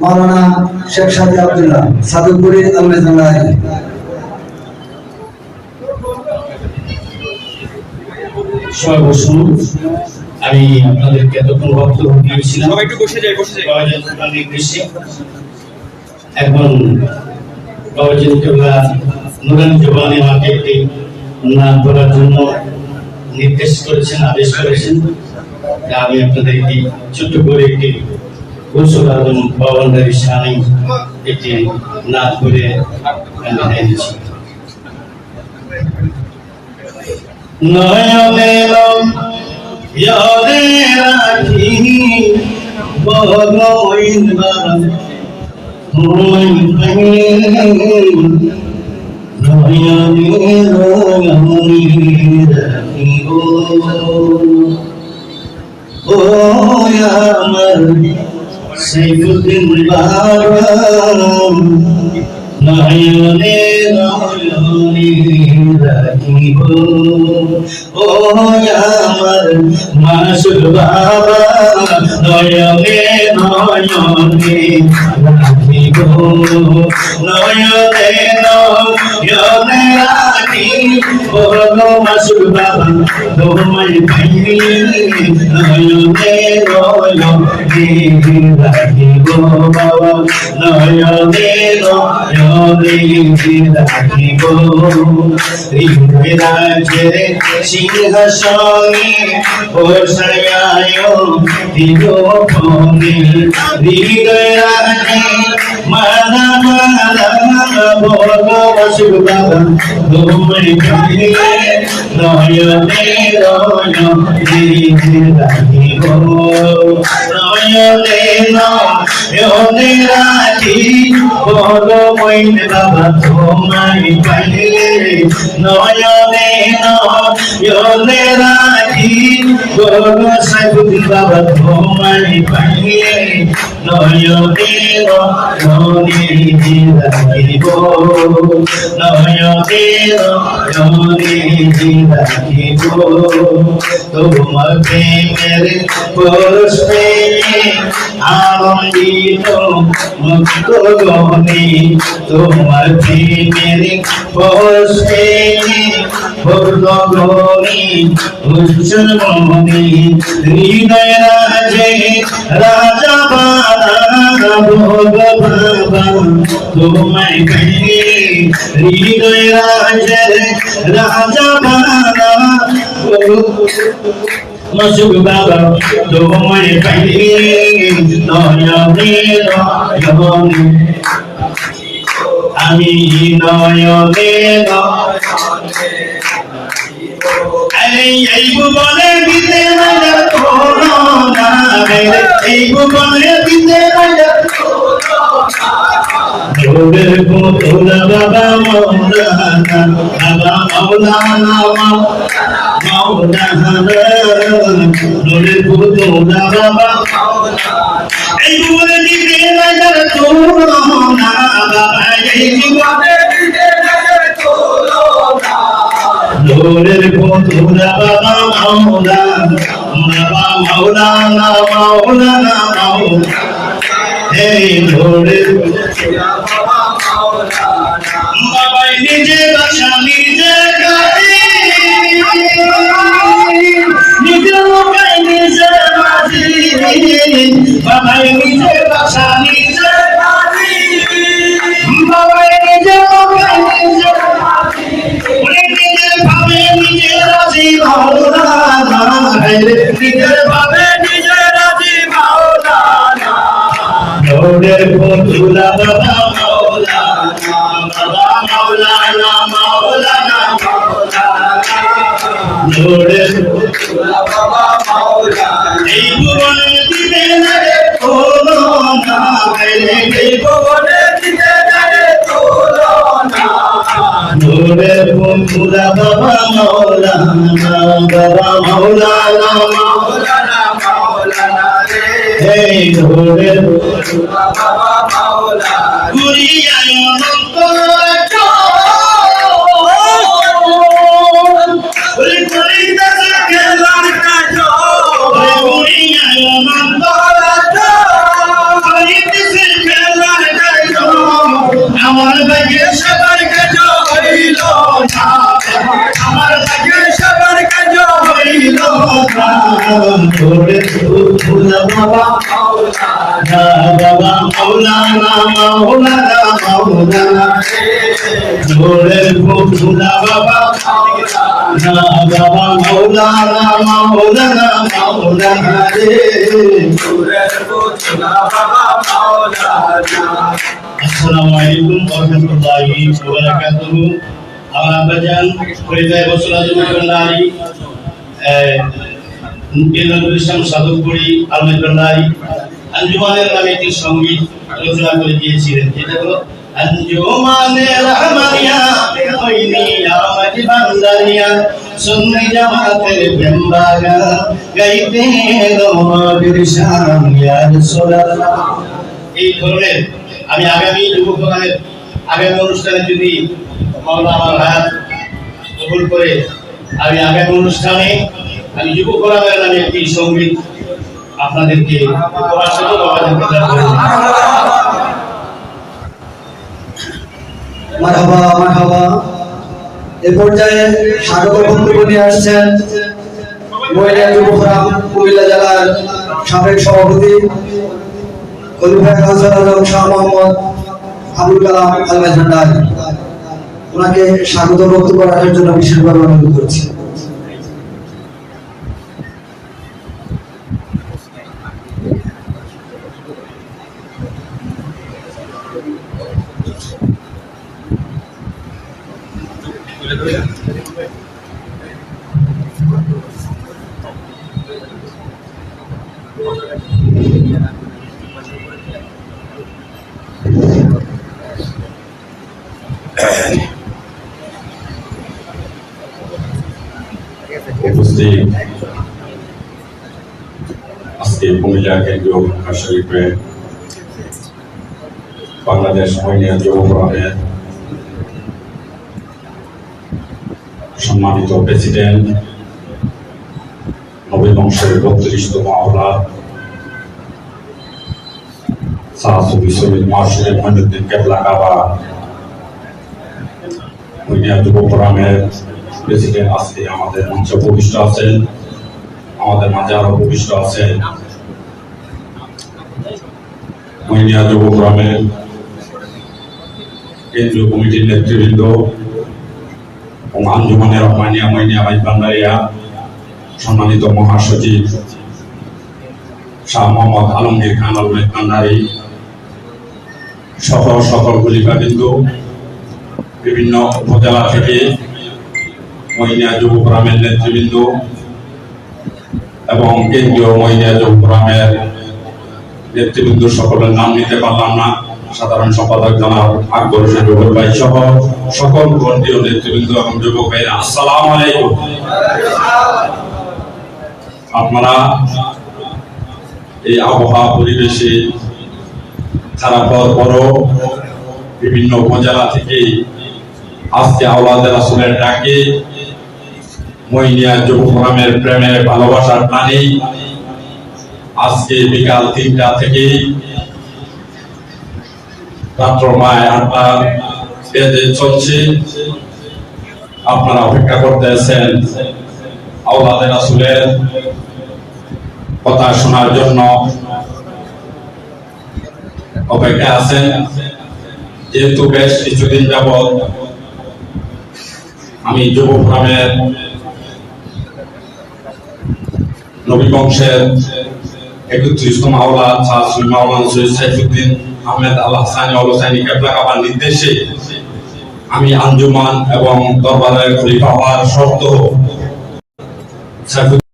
মাওলানা শেখ সাদি আব্দুল্লাহ সাদুপুরি আলমেজাল্লাহ সবাই বসুন আমি আপনাদেরকে এতক্ষণ বক্তব্য দিয়েছিলাম। সবাই একটু বসে যাই বসে যাই নির্দেশে। এখন বাবাজান কেবলা নুরান জবানে আমাকে একটি নাম করার জন্য নির্দেশ করেছেন আদেশ করেছেন আমি আপনাদেরকে ছোট্ট করে একটি কৌশল আদম বাবান্দারি সানি একটি নাচ করে আমি দিয়েছি নয়নে ইয়াদে রাখি বগইন বান হুমাই পানি নয়নে সাইফুদ্দিন বাবা নয়নে নয়নে রাখিব। ও আমার মাসুর বাবা, নয়নে নয়নে রাখিব। নয়নে নয়নে রাখি ও মাসুর বাবা, তোমায় পাইনি নয়নে নয়নে রাখিব বাবা নয়নে নয়নে রাখিব হৃদয় রাজে সিংহাসনে বসায় দিল ফনে হৃদয় রাজে মালা মালা বল বসু বাবা তোমায় পাইনি নয়নে নয়নে রাখিব নয়নে নয়নে রাখি। বল মইন বাবা, তোমায় পাইলে নয়নে নয়নে রাখি। বল সাইবুদ্দিন বাবা, তোমায় পাইলে নয়নে নয়নে রাখিব নয়নে নয়নে রাখিব তোমার প্রেমের পরশে আনন্দিত মুক্ত গহনে তোমার প্রেমের উজ্জ্বল মনে হৃদয় রাজে, রাজা বাবা ভোগ বাবা তোমায় কহে হৃদয় রাজে, রাজা বাবা নয়নে নয়নে। আমি নয়নে এই এই ভুবনে দিতে না কোনো না এই ভুবনে দিতে না তোদের পুতুলা বাবা মৌলানা বাবা, মৌলানা মৌলানা তোদের পুতুলা বাবা এই জীবনে দিতে নজর তোলো না বাবা এই জীবনে তোদের পুতুলা বাবা মৌলানা বাবা মৌলানা মৌলানা মৌলানা এই তোদের বাবাই নিজে বাসা নিজে রাজি ভাওনা নিজে ভাবে নিজে রাজি. Lord, Kundula Baba Maulana. এই ভুবনে নারে তোলো না, এই ভুবনে Lord, Kundula Baba Maulana, Baba Maulana, Maulana, Maulana. Hey, Lord, মাওলানা মাওলানা মাওলানা নূরের ফুলা বাবা না বাবা মাওলানা মাওলানা মাওলানা রে। আসসালামু আলাইকুম ওয়া রাহমাতুল্লাহি ওয়া বারাকাতুহু আমার আব্বাজান পরিচয় বছর আজম কন্যারি ইসলাম সাধকপুরি আলমেদ কন্যারি আঞ্জুমানের নামে একটি সংগীত রচনা করে গিয়েছিলেন, যেটা হলো এই আমি আগামী যুব ফোরামের আগামী অনুষ্ঠানে যদি আমার হাত কবুল করে, আমি আগামী অনুষ্ঠানে আমি যুব নামে একটি সংগীত আপনাদেরকে এ পর্যায়ে স্বাগত বক্তব্য নিয়ে আসছেন মহিলা যুব কুমিল্লা জেলার সাবেক সভাপতি খলিফা কাউসার আলম, শাহ মোহাম্মদ আবুল কালাম ভান্ডারী। ওনাকে স্বাগত বক্তব্য রাখার জন্য বিশেষভাবে অনুরোধ করছি। উপস্থিত আজকে কুমিল্লা কেন্দ্রীয় ভাষা শরীফে বাংলাদেশ মহিলা যুব ফোরামের সম্মানিত প্রেসিডেন্ট নবী বংশের বত্রিশতম আওলাদ সাহসুবি কেবলা প্রেসিডেন্ট আমাদের মঞ্চে আমাদের মাঝে আরও কেন্দ্রীয় কমিটির নেতৃবৃন্দ এবং আঞ্জুমানের রহমানিয়া মহিনিয়া ভাই বান্দারিয়া সম্মানিত মহাসচিব শাহ মোহাম্মদ আলমগীর খান আলমেদ কান্ডারি সহ সকল গুলিকাবিন্দু বিভিন্ন উপজেলা থেকে মহিলা যুব ফোরামের নেতৃবৃন্দ এবং কেন্দ্রীয় মহিলা যুব নেতৃবৃন্দ সকলের নাম নিতে পারলাম না। সাধারণ সম্পাদক জনাব আকবর হোসেন ভাই সহ সকল কেন্দ্রীয় নেতৃবৃন্দ এবং যুবক ভাইরা আসসালাম আলাইকুম। আপনারা এই আবহাওয়া পরিবেশে খারাপ হওয়ার পরও বিভিন্ন উপজেলা থেকে আজকে আওলাদের আসলের ডাকে মহিনিয়া যুব ফোরামের প্রেমের ভালোবাসার টানে আজকে বিকাল তিনটা থেকে রাত্র চলছে। আপনারা অপেক্ষা করতেছেন আওলাদের আসলের কথা শোনার জন্য। অপেক্ষা আছেন। যেহেতু বেশ কিছুদিন যাবত আমি যুব ফোরামের নবী বংশের একত্রিশতম আওলা শাহ মাওলানা সৈয়দ সাইফুদ্দিন আহমেদ আল হাসানি আল হোসাইনি কেবলা কাবার নির্দেশে আমি আঞ্জুমান এবং দরবারের খলিফা হওয়ার শর্ত সাইফুদ্দিন